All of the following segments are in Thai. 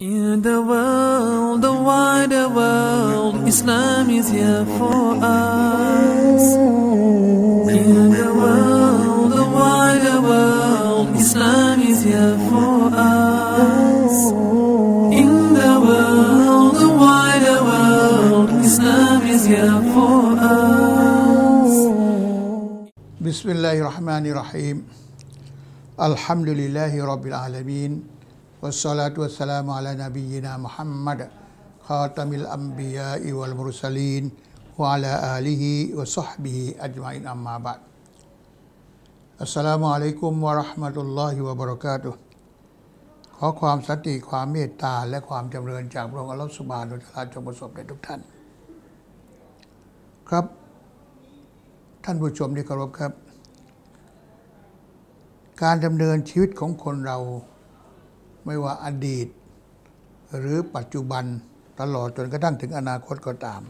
In the world, the wider world, Islam is here for us. In the world, the wider world, Islam is here for us. In the world, the wider world, Islam is here for us. الرحمن الرحيم الحمد لله رب العالمين والصلاة والسلام على نبينا محمد خاتم الأنبياء والمرسلين وعلى آله وصحبه أجمعين أما بعد السلام عليكم ورحمة الله وبركاته ขอความสันติความเมตตา และความจำเริญจากพระองค์อัลลอฮฺสุบฮานุวะตะอาลาจงประสบแด่ทุกท่าน ครับ ท่านผู้ชมที่เคารพครับ การดำเนินชีวิตของคนเรา ไม่ว่าอดีต หรือปัจจุบันตลอดจนกระทั่งถึงอนาคตก็ตาม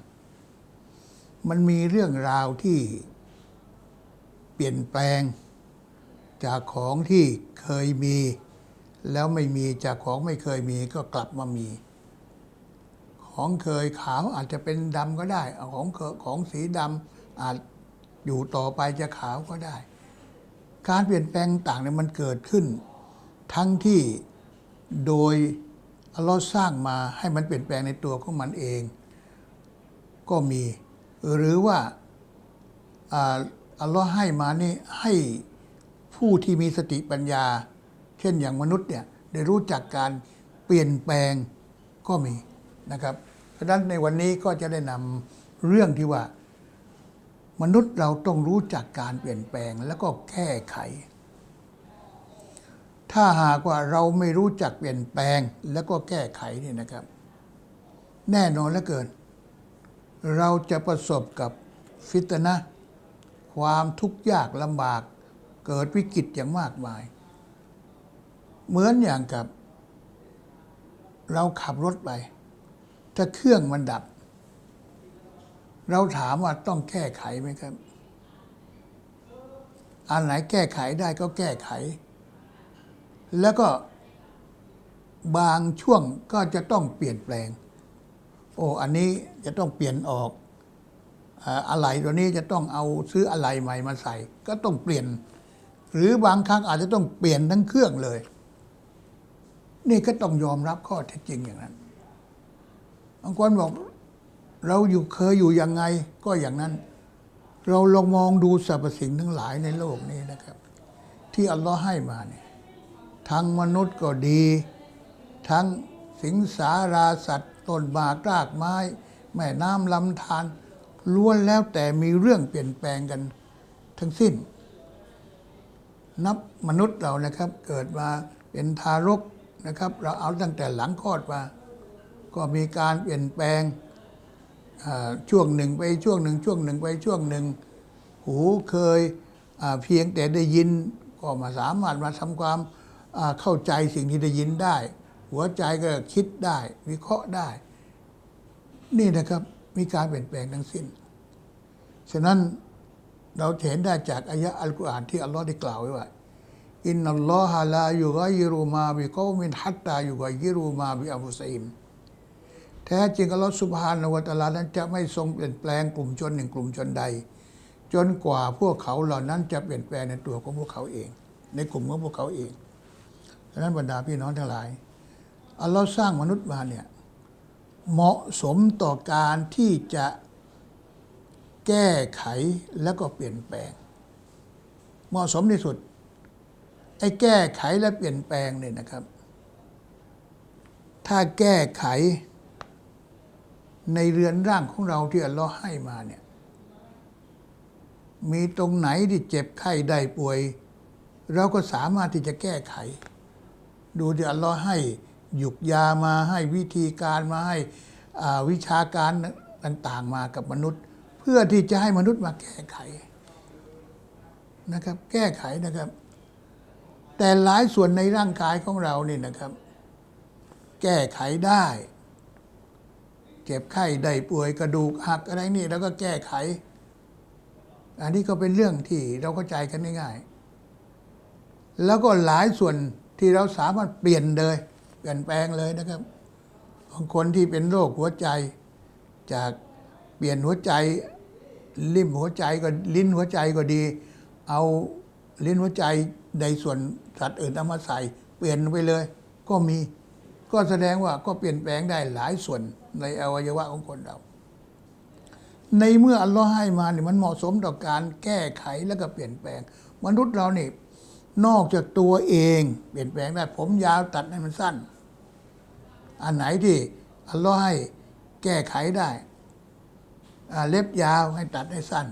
มันมีเรื่องราวที่เปลี่ยนแปลง จากของที่เคยมี แล้วไม่มีจากของไม่เคยมีก็กลับมามี ของเคยขาวอาจจะเป็นดำก็ได้ ของของสีดำอาจอยู่ต่อไปจะขาวก็ได้ การเปลี่ยนแปลงต่างเนี่ยมันเกิดขึ้น ทั้งที่ โดยอัลลอฮ์สร้างมาให้มันเปลี่ยนแปลงในตัวของมันเอง ก็มี หรือว่าอัลลอฮ์ให้มานี่ให้ผู้ที่มีสติปัญญา เช่นอย่างมนุษย์เนี่ยได้รู้จักการเปลี่ยนแปลงก็มีนะครับ เพราะฉะนั้นในวันนี้ก็จะได้นำเรื่องที่ว่า มนุษย์เราต้องรู้จักการเปลี่ยนแปลงแล้วก็แก้ไข ถ้าหากว่าเราไม่รู้จักเปลี่ยนแปลงแล้วก็แก้ไขเนี่ยนะครับ แน่นอนเหลือเกิน เราจะประสบกับฟิตนะ ความทุกข์ยากลำบากเกิดวิกฤตอย่างมากมาย เหมือนอย่างกับ เราขับรถไป ถ้าเครื่องมันดับ เราถามว่าต้องแก้ไขไหมครับ อันไหนแก้ไขได้ก็แก้ไข แล้วก็บางช่วงก็จะต้องเปลี่ยนแปลง โอ้อันนี้จะต้องเปลี่ยนออกอะไรตัวนี้จะต้องเอาซื้ออะไรใหม่มาใส่ ก็ต้องเปลี่ยน หรือบางครั้งอาจจะต้องเปลี่ยนทั้งเครื่องเลย นี่ก็ต้องยอมรับข้อเท็จจริงอย่างนั้นบางคนบอกเราอยู่เคยอยู่ยังไงก็อย่างนั้น เราลองมองดูสรรพสิ่งทั้งหลายในโลกนี้นะครับ ที่อัลลอฮ์ให้มาเนี่ย ทั้งมนุษย์ก็ดี ทั้งสิงสาราสัตว์ต้นหมากรากไม้ แม่น้ำลำธารล้วนแล้วแต่มีเรื่องเปลี่ยนแปลงกัน ทั้งสิ้น นับมนุษย์เรานะครับเกิดมาเป็นทารกนะครับ เราเอาตั้งแต่หลังคลอดมาก็มีการเปลี่ยนแปลงช่วงหนึ่งไปช่วงหนึ่งช่วงหนึ่งไปช่วงหนึ่ง หูเคยเพียงแต่ได้ยินก็มาสามารถมาทำความ เข้าใจสิ่งที่ได้ยินได้ หัวใจก็คิดได้ วิเคราะห์ได้ นี่นะครับมีการเปลี่ยนแปลงทั้งสิ้น ฉะนั้นเราเห็นได้จากอายะอัลกุรอานที่อัลลอฮ์ได้กล่าวไว้ว่าอินนัลลอฮะลาอยุกยิรุมาบิกอมินฮัตตาอยุกยิรุมาบิอัฟุซัยมแท้จริงอัลลอฮฺสุบฮานาวตะอาลานั้นจะไม่ทรงเปลี่ยนแปลงกลุ่มชนหนึ่งกลุ่มชนใด จนกว่าพวกเขาเหล่านั้นจะเปลี่ยนแปลงในตัวของพวกเขาเอง ในกลุ่มของพวกเขาเอง ดังนั้นบรรดาพี่น้องทั้งหลาย อัลลอฮ์สร้างมนุษย์มาเนี่ยเหมาะสมต่อการที่จะแก้ไขแล้วก็เปลี่ยนแปลง เหมาะสมที่สุดไอ้แก้ไขและเปลี่ยนแปลงเนี่ยนะครับ ถ้าแก้ไขในเรือนร่างของเราที่อัลลอฮ์ให้มาเนี่ยมีตรงไหนที่เจ็บไข้ได้ป่วย เราก็สามารถที่จะแก้ไข ดูที่อัลลอฮ์ให้หยุกยามาให้วิธีการมาให้วิชาการต่างๆมากับมนุษย์ เพื่อที่จะให้มนุษย์มาแก้ไขนะครับ แก้ไขนะครับ แต่หลายส่วนในร่างกายของเราเนี่ยนะครับ แก้ไขได้ เจ็บไข้ได้ป่วยกระดูกหักอะไรนี่แล้วก็แก้ไข อันนี้ก็เป็นเรื่องที่เราเข้าใจกันง่ายๆแล้วก็หลายส่วน ที่เราสามารถเปลี่ยนเลย เปลี่ยนแปลงเลยนะครับบางคนที่เป็นโรคหัวใจ จากเปลี่ยนหัวใจ ลิ้มหัวใจก็ลิ้นหัวใจก็ดี เอาลิ้นหัวใจในส่วนสัตว์อื่นเอามาใส่ เปลี่ยนไปเลย ก็มีก็แสดงว่าก็เปลี่ยนแปลงได้หลายส่วนในอวัยวะของคนเรา ในเมื่ออัลลอฮ์ให้มาเนี่ยมันเหมาะสมต่อการแก้ไขแล้วก็เปลี่ยนแปลง มนุษย์เราเนี่ย นอกจากตัวเองเปลี่ยนแปลงได้ ผมยาวตัดให้มันสั้น อันไหนที่อัลลอฮ์ให้แก้ไขได้เล็บยาวให้ตัดให้สั้น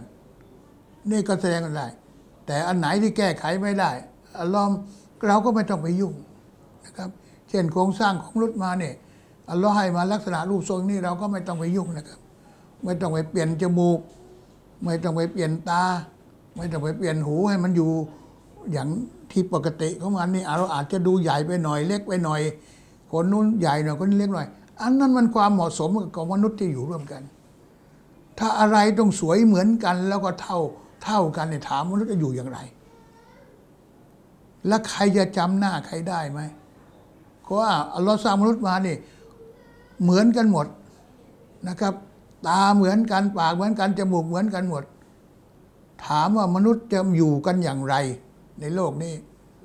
นี่ก็แสดงกันได้แต่อันไหนที่แก้ไขไม่ได้อัลลอฮ์เราก็ไม่ต้องไปยุ่งนะครับ เช่นโครงสร้างของมนุษย์มาเนี่ยอัลลอฮ์ให้มาลักษณะรูปทรงนี้เราก็ไม่ต้องไปยุ่งนะครับ ไม่ต้องไปเปลี่ยนจมูก ไม่ต้องไปเปลี่ยนตา ไม่ต้องไปเปลี่ยนหูให้มันอยู่อย่าง ที่ปกติของมันนี่เราอาจจะดูใหญ่ไปหน่อยเล็กไปหน่อย คนนู้นใหญ่หน่อยคนนี้เล็กหน่อย อันนั้นมันความเหมาะสมกับมนุษย์ที่อยู่ร่วมกัน ถ้าอะไรต้องสวยเหมือนกันแล้วก็เท่าเท่ากันเนี่ยถามมนุษย์จะอยู่อย่างไร แล้วใครจะจำหน้าใครได้ไหมเพราะว่าอัลลอฮ์สร้างมนุษย์มานี่เหมือนกันหมดนะครับ ตาเหมือนกันปากเหมือนกันจมูกเหมือนกันหมด ถามว่ามนุษย์จะอยู่กันอย่างไร ในโลกนี้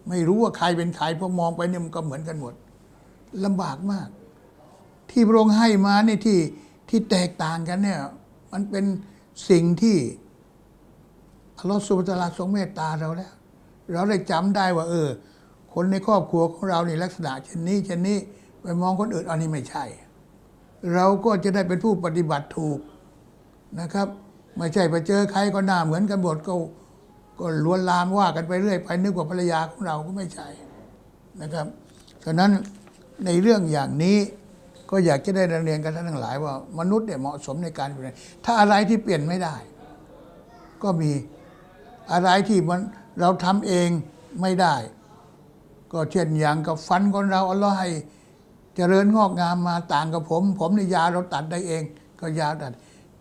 ไม่รู้ว่าใครเป็นใครพอมองไปเนี่ยมันก็เหมือนกันหมดลำบากมาก ที่พระองค์ให้มาเนี่ยที่ที่แตกต่างกันเนี่ย มันเป็นสิ่งที่อัลลอฮฺสุบตะอาลาทรงเมตตาเราแล้ว เราได้จำได้ว่า เออ คนในครอบครัวของเรานี่ลักษณะเช่นนี้เช่นนี้ไปมองคนอื่นอันนี้ไม่ใช่ เราก็จะได้เป็นผู้ปฏิบัติถูกนะครับ ไม่ใช่ไปเจอใครก็หน้าเหมือนกันหมดก็ ก็ลวนลามว่ากันไปเรื่อยไปนึกว่าภรรยาของเราก็ไม่ใช่นะครับฉะนั้นในเรื่องอย่างนี้ก็อยากจะได้เรียนกันทั้งหลายว่ามนุษย์เนี่ยเหมาะสมในการเปลี่ยนถ้าอะไรที่เปลี่ยนไม่ได้ ก็มีอะไรที่มันเราทำเองไม่ได้ ก็เช่นอย่างกับฟันคนเราอัลลอฮ์ให้เจริญงอกงามมาต่างกับผม ผมในยาเราตัดได้เอง ก็ยาตัด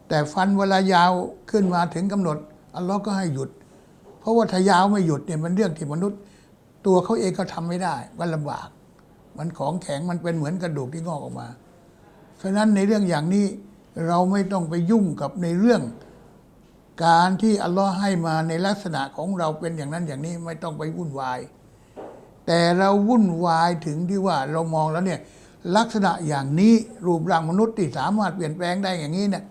แต่ฟันเวลายาวขึ้นมาถึงกำหนดอัลลอฮ์ก็ให้หยุด เพราะว่าถ้ายาวไม่หยุดเนี่ยมันเรื่องที่มนุษย์ ตัวเขาเองก็ทำไม่ได้ มันลำบาก มันของแข็งมันเป็นเหมือนกระดูกที่งอกออกมา ฉะนั้นในเรื่องอย่างนี้เราไม่ต้องไปยุ่งกับในเรื่องการที่อัลลอฮ์ให้มาในลักษณะของเราเป็นอย่างนั้นอย่างนี้ไม่ต้องไปวุ่นวาย แต่เราวุ่นวายถึงที่ว่าเรามองแล้วเนี่ยลักษณะอย่างนี้รูปร่างมนุษย์ที่สามารถเปลี่ยนแปลงได้อย่างนี้เนี่ย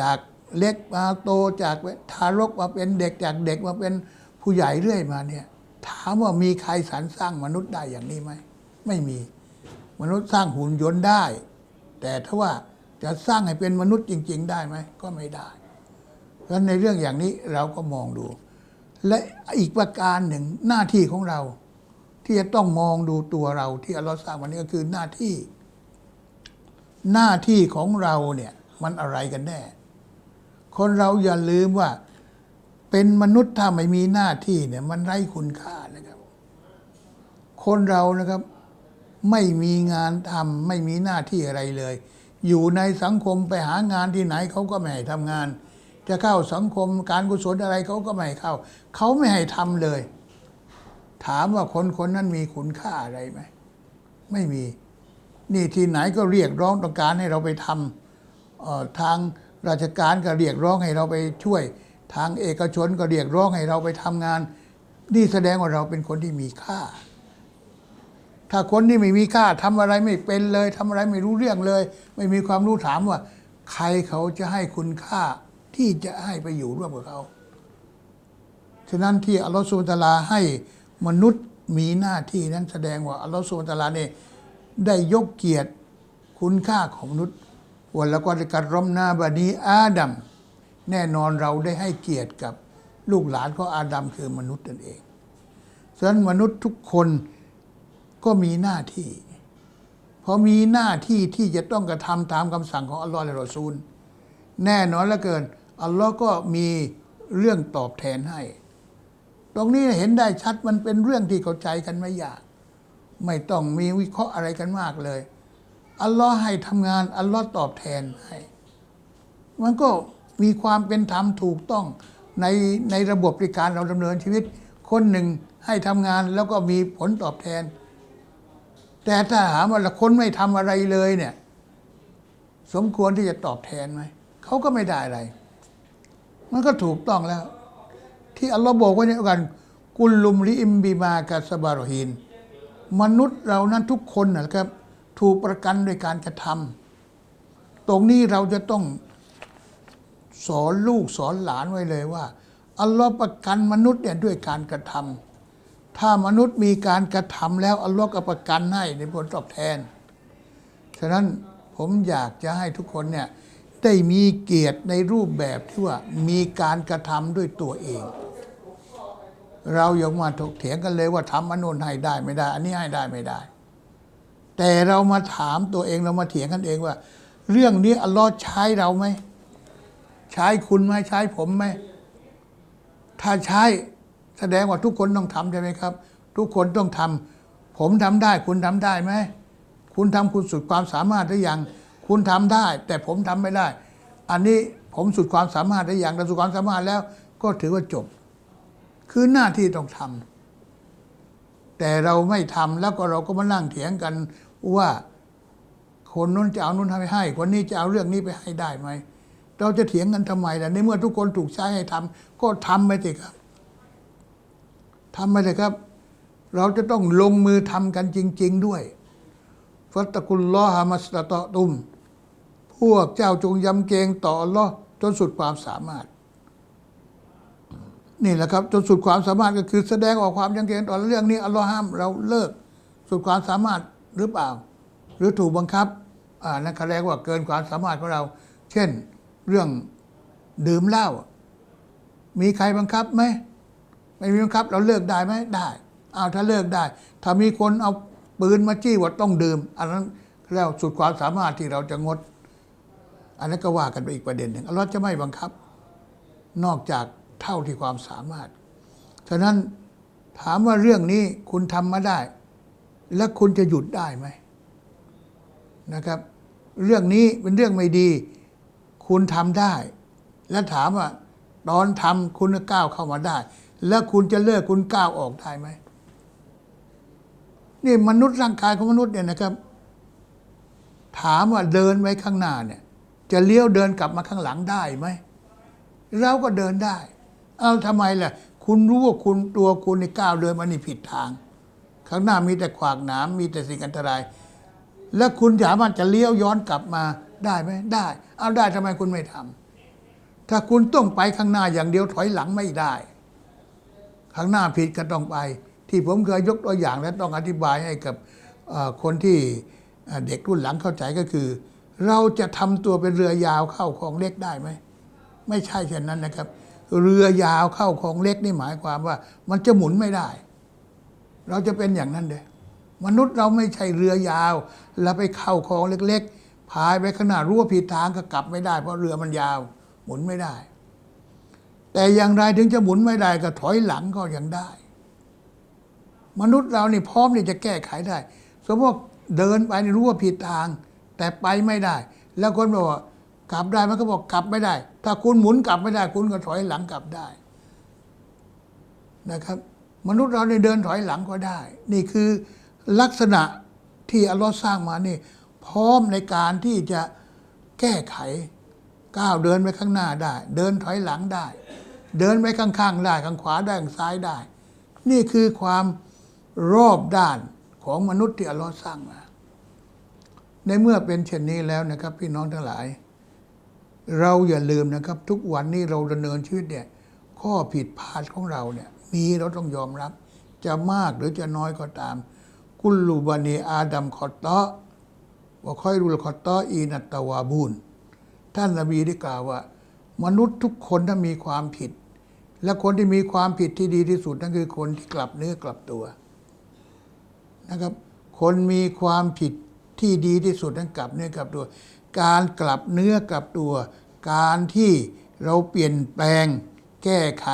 จาก เล็กมาโตจากทารกมาเป็นเด็กจากเด็กมาเป็นผู้ใหญ่เรื่อยมาเนี่ย ถามว่ามีใครสรรสร้างมนุษย์ได้อย่างนี้ไหมไม่มี มนุษย์สร้างหุ่นยนต์ได้ แต่ถ้าว่าจะสร้างให้เป็นมนุษย์จริง ๆ ได้ไหมก็ไม่ได้เพราะในเรื่องอย่างนี้เราก็มองดู และอีกประการหนึ่งหน้าที่ของเรา ที่จะต้องมองดูตัวเราที่อัลลอฮ์สร้างวันนี้ก็คือหน้าที่ หน้าที่ของเราเนี่ยมันอะไรกันแน่ คนเราอย่าลืมว่า เป็นมนุษย์ถ้าไม่มีหน้าที่เนี่ย มันไร้คุณค่านะครับ คนเรานะครับ ไม่มีงานทำไม่มีหน้าที่อะไรเลย อยู่ในสังคมไปหางานที่ไหนเขาก็ไม่ให้ทำงาน จะเข้าสังคมการกุศลอะไรเขาก็ไม่ให้เข้า เขาไม่ให้ทำเลย ถามว่าคนคนนั้นมีคุณค่าอะไรไหมไม่มี นี่ที่ไหนก็เรียกร้องต้องการให้เราไปทำออทาง ราชการก็เรียกร้องให้เราไปช่วย ทางเอกชนก็เรียกร้องให้เราไปทำงาน นี่แสดงว่าเราเป็นคนที่มีค่า ถ้าคนที่ไม่มีค่าทำอะไรไม่เป็นเลยทำอะไรไม่รู้เรื่องเลย ไม่มีความรู้ถามว่า ใครเขาจะให้คุณค่าที่จะให้ไปอยู่ร่วมกับเขาฉะนั้นที่อัลลอฮฺสุบตาลาให้มนุษย์มีหน้าที่นั้นแสดงว่าอัลลอฮฺสุบตาลาเนี่ยได้ยกเกียรติคุณค่าของมนุษย์ วันแล้วก็ได้กัดรอมหน้าบานีอาดัมแน่นอนเราได้ให้เกียรติกับลูกหลานของอาดัมคือมนุษย์นั่นเองฉะนั้นมนุษย์ทุกคนก็มีหน้าที่พอมีหน้าที่ที่จะต้องกระทำตามคำสั่งของอัลลอฮฺและรอซูล แน่นอนเหลือเกิน อัลลอฮ์ก็มีเรื่องตอบแทนให้ ตรงนี้เห็นได้ชัดมันเป็นเรื่องที่เข้าใจกันไม่ยาก ไม่ต้องมีวิเคราะห์อะไรกันมากเลย อัลลอฮ์ให้ทำงาน อัลลอฮ์ตอบแทนให้ มันก็มีความเป็นธรรมถูกต้องในในระบบในการเราดำเนินชีวิต คนหนึ่งให้ทำงานแล้วก็มีผลตอบแทน แต่ถ้าหาว่าคนไม่ทำอะไรเลยเนี่ย สมควรที่จะตอบแทนไหมเขาก็ไม่ได้อะไร มันก็ถูกต้องแล้ว ที่อัลลอฮ์บอกไว้ในอัลกุรอานกุลลุมลิอิมบีมากัสบารอฮินมนุษย์เรานั้นทุกคนนะครับ ถูกประกันโดยการกระทำตรงนี้เราจะต้องสอนลูกสอนหลานไว้เลยว่า อัลลอฮ์ประกันมนุษย์เนี่ยด้วยการกระทำถ้ามนุษย์มีการกระทำแล้วอัลลอฮ์ก็ประกันให้ในผลตอบแทน ฉะนั้นผมอยากจะให้ทุกคนเนี่ยได้มีเกียรติในรูปแบบที่ว่ามีการกระทำด้วยตัวเอง เราอย่ามาถกเถียงกันเลยว่าทำอันนู้นให้ได้ไม่ได้ อันนี้ให้ได้ไม่ได้ แต่เรามาถามตัวเองเรามาเถียงกันเองว่า เรื่องนี้อัลลอฮ์ใช้เราไหม ใช้คุณไหมใช้ผมไหม ถ้าใช้แสดงว่าทุกคนต้องทำใช่ไหมครับ ทุกคนต้องทำผมทำได้ คุณทำได้ไหม คุณทำคุณสุดความสามารถหรือยัง คุณทำได้ แต่ผมทำไม่ได้ อันนี้ผมสุดความสามารถหรือยังแต่สุดความสามารถแล้ว ก็ถือว่าจบ คือหน้าที่ต้องทำแต่เราไม่ทำแล้วก็เราก็มานั่งเถียงกัน ว่าคนนู้นจะเอานู้นให้ให้ คนนี้จะเอาเรื่องนี้ไปให้ได้ไหม เราจะเถียงกันทำไมล่ะในเมื่อทุกคนถูกใช้ให้ทำก็ทำไปสิครับทำไปเลยครับ เราจะต้องลงมือทำกันจริง ๆ ด้วยฟัตตะกุลลอฮามัสตะตะตุม พวกเจ้าจงยำเกรงต่อลอจนสุดความสามารถ นี่แหละครับ จนสุดความสามารถก็คือแสดงออกความยำเกรงต่อเรื่องนี้อัลลอฮ์ห้ามเราเลิก สุดความสามารถ หรือเปล่า หรือถูกบังคับอ่านั่นเขาเรียกว่าเกินความสามารถของเรา เช่นเรื่องดื่มเหล้ามีใครบังคับไหมไม่มีบังคับ เราเลิกได้ไหมได้เอาถ้าเลิกได้ ถ้ามีคนเอาปืนมาจี้ว่าต้องดื่ม อันนั้นแล้วสุดความสามารถที่เราจะงด อันนั้นก็ว่ากันไปอีกประเด็นหนึ่งอัลลอฮ์จะไม่บังคับ นอกจากเท่าที่ความสามารถ ฉะนั้นถามว่าเรื่องนี้คุณทำมาได้ แล้วคุณจะหยุดได้ไหมนะครับ เรื่องนี้เป็นเรื่องไม่ดี คุณทำได้ แล้วถามว่าตอนทำคุณก้าวเข้ามาได้ แล้วคุณจะเลิกคุณก้าวออกได้ไหมนี่มนุษย์ร่างกายของมนุษย์เนี่ยนะครับ ถามว่าเดินไว้ข้างหน้าเนี่ย จะเลี้ยวเดินกลับมาข้างหลังได้ไหมเราก็เดินได้ เอาทำไมล่ะ คุณรู้ว่าคุณตัวคุณในก้าวเดินมานี่ผิดทาง ข้างหน้ามีแต่ขวากหนามมีแต่สิ่งอันตราย แล้วคุณสามารถจะเลี้ยวย้อนกลับมาได้ไหมได้ เอาได้ทำไมคุณไม่ทำถ้าคุณต้องไปข้างหน้าอย่างเดียวถอยหลังไม่ได้ ข้างหน้าผิดก็ต้องไป ที่ผมเคยยกตัวอย่างและต้องอธิบายให้กับคนที่เด็กรุ่นหลังเข้าใจก็คือ เราจะทำตัวเป็นเรือยาวเข้าคลองเล็กได้ไหมไม่ใช่เช่นนั้นนะครับ เรือยาวเข้าคลองเล็กนี่หมายความว่า มันจะหมุนไม่ได้ เราจะเป็นอย่างนั้นเด้มนุษย์เราไม่ใช่เรือยาว แล้วไปเข้าคลองเล็กๆพายไปขนาดรู้ว่าผิดทางก็กลับไม่ได้ เพราะเรือมันยาว หมุนไม่ได้ แต่อย่างไรถึงจะหมุนไม่ได้ก็ถอยหลังก็ยังได้ มนุษย์เรานี่พร้อมที่จะแก้ไขได้ สมมติเดินไปนี่รู้ว่าผิดทาง แต่ไปไม่ได้ แล้วคนบอกว่ากลับได้มันก็บอกกลับไม่ได้ ถ้าคุณหมุนกลับไม่ได้ คุณก็ถอยหลังกลับได้นะครับ มนุษย์เราเนี่ยเดินถอยหลังก็ได้ นี่คือลักษณะที่อัลลอฮ์สร้างมานี่ พร้อมในการที่จะแก้ไขก้าวเดินไปข้างหน้าได้ เดินถอยหลังได้ เดินไปข้างๆได้ข้างขวาได้ข้างซ้ายได้ นี่คือความรอบด้านของมนุษย์ที่อัลลอฮ์สร้างมา ในเมื่อเป็นเช่นนี้แล้วนะครับ พี่น้องทั้งหลาย เราอย่าลืมนะครับ ทุกวันนี้เราดำเนินชีวิตเนี่ยข้อผิดพลาดของเราเนี่ย มีเราต้องยอมรับ จะมากหรือจะน้อยก็ตาม กุลลูบานีอาดัมคอตเตะว่าค่อยรุลคอตเตะอีนัตตวาบูนท่านนบีได้กล่าวว่า มนุษย์ทุกคนถ้ามีความผิด และคนที่มีความผิดที่ดีที่สุดนั่นคือคนที่กลับเนื้อกลับตัวนะครับ คนมีความผิดที่ดีที่สุดนั้นกลับเนื้อกลับตัว การกลับเนื้อกลับตัว การที่เราเปลี่ยนแปลง แก้ไข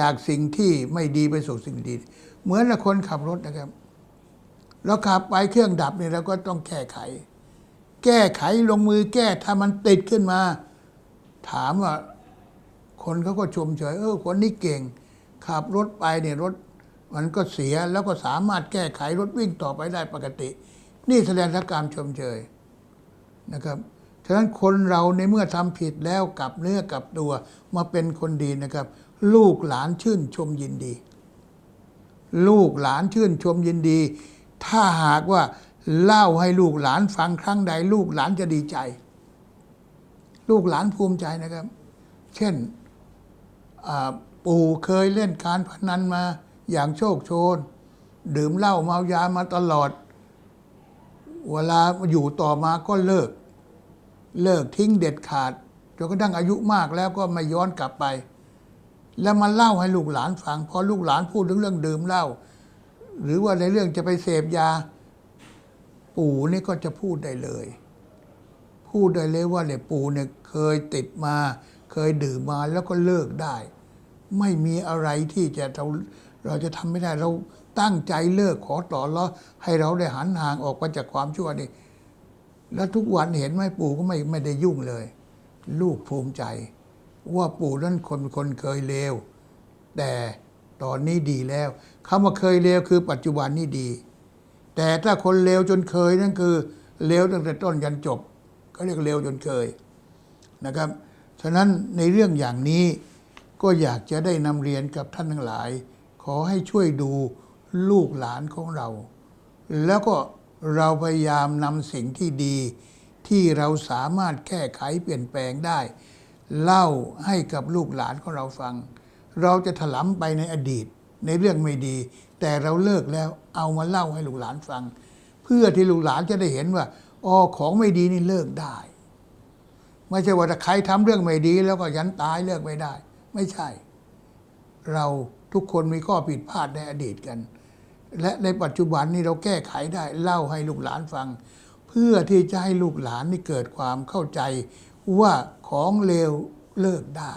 จากสิ่งที่ไม่ดีไปสู่สิ่งดี เหมือนคนขับรถนะครับเราขับไปเครื่องดับเนี่ยเราก็ต้องแก้ไข แก้ไขลงมือแก้ถ้ามันติดขึ้นมา ถามว่า คนเขาก็ชมเฉยเออคนนี้เก่ง ขับรถไปเนี่ยรถ มันก็เสียแล้วก็สามารถแก้ไขรถวิ่งต่อไปได้ปกติ นี่แสดงถึงการชมเชยนะครับฉะนั้นคนเราในเมื่อทำผิดแล้วกลับเนื้อกลับตัวมาเป็นคนดีนะครับ ลูกหลานชื่นชมยินดี ลูกหลานชื่นชมยินดี ถ้าหากว่าเล่าให้ลูกหลานฟังครั้งใด ลูกหลานจะดีใจ ลูกหลานภูมิใจนะครับ เช่นปู่เคยเล่นการพนันมาอย่างโชคโชน ดื่มเหล้าเมายามาตลอด เวลาอยู่ต่อมาก็เลิก เลิกทิ้งเด็ดขาดจนกระทั่งอายุมากแล้วก็ไม่ย้อนกลับไป แล้วมาเล่าให้ลูกหลานฟังพอลูกหลานพูดถึงเรื่องดื่มเหล้าหรือว่าในเรื่องจะไปเสพยา ปู่นี่ก็จะพูดได้เลย พูดได้เลยว่าเนี่ยปู่เนี่ยเคยติดมา เคยดื่มมาแล้วก็เลิกได้ ไม่มีอะไรที่จะเราเราจะทำไม่ได้เราตั้งใจเลิกขอต่อรอให้เราได้หันห่างออกไปจากความชั่วนี่แล้วทุกวันเห็นไหมปู่ก็ไม่ไม่ได้ยุ่งเลย ลูกภูมิใจ ว่าปู่นั้นคนคนเคยเลวแต่ตอนนี้ดีแล้วคำว่าเคยเลวคือปัจจุบันนี้ดี แต่ถ้าคนเลวจนเคยนั่นคือเลวตั้งแต่ต้นยันจบ ก็เรียกเลวจนเคยนะครับ ฉะนั้นในเรื่องอย่างนี้ก็อยากจะได้นำเรียนกับท่านทั้งหลาย ขอให้ช่วยดูลูกหลานของเรา แล้วก็เราพยายามนำสิ่งที่ดี ที่เราสามารถแก้ไขเปลี่ยนแปลงได้ เล่าให้กับลูกหลานของเราฟัง เราจะถลำไปในอดีตในเรื่องไม่ดี แต่เราเลิกแล้วเอามาเล่าให้ลูกหลานฟัง เพื่อที่ลูกหลานจะได้เห็นว่าอ๋อของไม่ดีนี่เลิกได้ ไม่ใช่ว่าถ้าใครทำเรื่องไม่ดี แล้วก็ยันตายเลิกไม่ได้ ไม่ใช่ เราทุกคนมีข้อผิดพลาดในอดีตกัน และในปัจจุบันนี้เราแก้ไขได้เล่าให้ลูกหลานฟัง เพื่อที่จะให้ลูกหลานนี่เกิดความเข้าใจ ว่าของเลวเลิกได้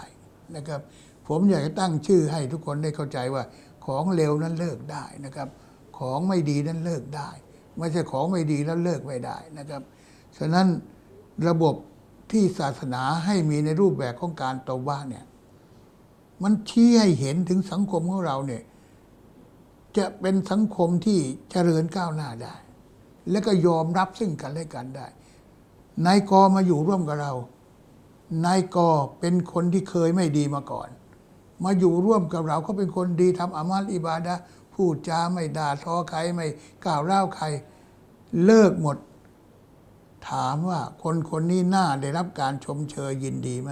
นะครับ ผมอยากจะตั้งชื่อให้ทุกคนได้เข้าใจว่าของเลวนั้นเลิกได้นะครับ ของไม่ดีนั้นเลิกได้ ไม่ใช่ของไม่ดีแล้วเลิกไม่ได้นะครับ ฉะนั้นระบบที่ศาสนาให้มีในรูปแบบของการตบ้าเนี่ยมันชี้ให้เห็นถึงสังคมของเราเนี่ยจะเป็นสังคมที่เจริญก้าวหน้าได้ และก็ยอมรับซึ่งกันและกันได้นายกอมาอยู่ร่วมกับเรา นายกอเป็นคนที่เคยไม่ดีมาก่อน มาอยู่ร่วมกับเราเขาเป็นคนดีทำอามัลอิบาดะพูดจาไม่ด่าทอใครไม่กล่าวร้าใครเลิกหมด ถามว่าคนคนนี้น่าได้รับการชมเชยยินดีไหม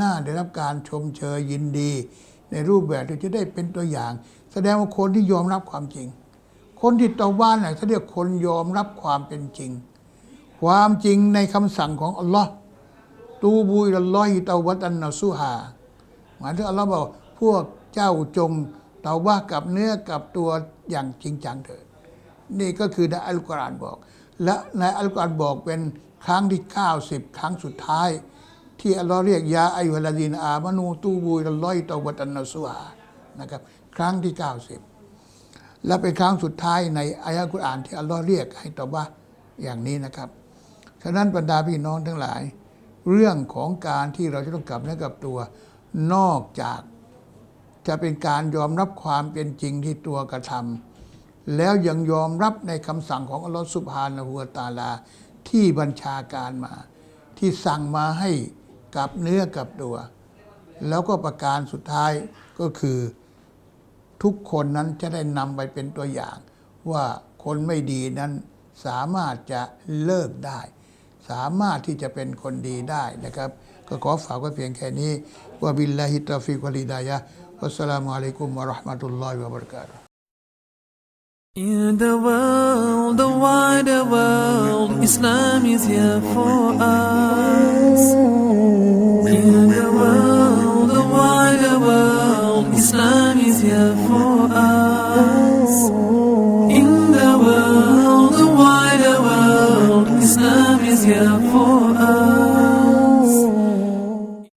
น่าได้รับการชมเชยยินดี ในรูปแบบที่จะได้เป็นตัวอย่าง แสดงว่าคนที่ยอมรับความจริง คนที่ตะวันน่ะเขาเรียกคนยอมรับความเป็นจริง ความจริงในคำสั่งของอัลลอฮ์ ตูบูอิลลอฮิตาวัตันนาซูฮาหมายถึงอัลลอฮ์บอกพวกเจ้าจงเตาว่ากับเนื้อกับตัวอย่างจริงจังเถิด นี่ก็คือในอัลกุรอานบอก และในอัลกุรอานบอกเป็นครั้งที่ 90 ครั้งสุดท้าย ที่อัลลอฮ์เรียกยาอายุฮลาดีนอามานูตูบูอิลลอฮิตาวัตันนาซูฮานะครับ ครั้งที่ 90 และเป็นครั้งสุดท้ายในอายะกุรอานที่อัลลอฮ์เรียกให้ตอบะห์อย่างนี้นะครับฉะนั้นบรรดาพี่น้องทั้งหลาย เรื่องของการที่เราจะต้องกลับเนื้อกลับตัวนอกจากจะเป็นการยอมรับความเป็นจริงที่ตัวกระทำแล้วยังยอมรับในคำสั่งของอัลลอฮฺสุบฮานะฮูวตาลา ที่บัญชาการมา ที่สั่งมาให้กลับเนื้อกลับตัว แล้วก็ประการสุดท้ายก็คือทุกคนนั้นจะได้นำไปเป็นตัวอย่าง ว่าคนไม่ดีนั้นสามารถจะเลิกได้ สามารถที่จะเป็นคนดีได้นะครับ ก็ขอฝากไว้เพียงแค่นี้ว่าบิลลาฮิตตอฟิกวลิดายะวัสสลามุอะลัยกุมวะราะห์มะตุลลอฮิวะบะเราะกาตุ In the world, the wider world, Islam is here for us. In the world, the wider world, Islam is here for us. is here.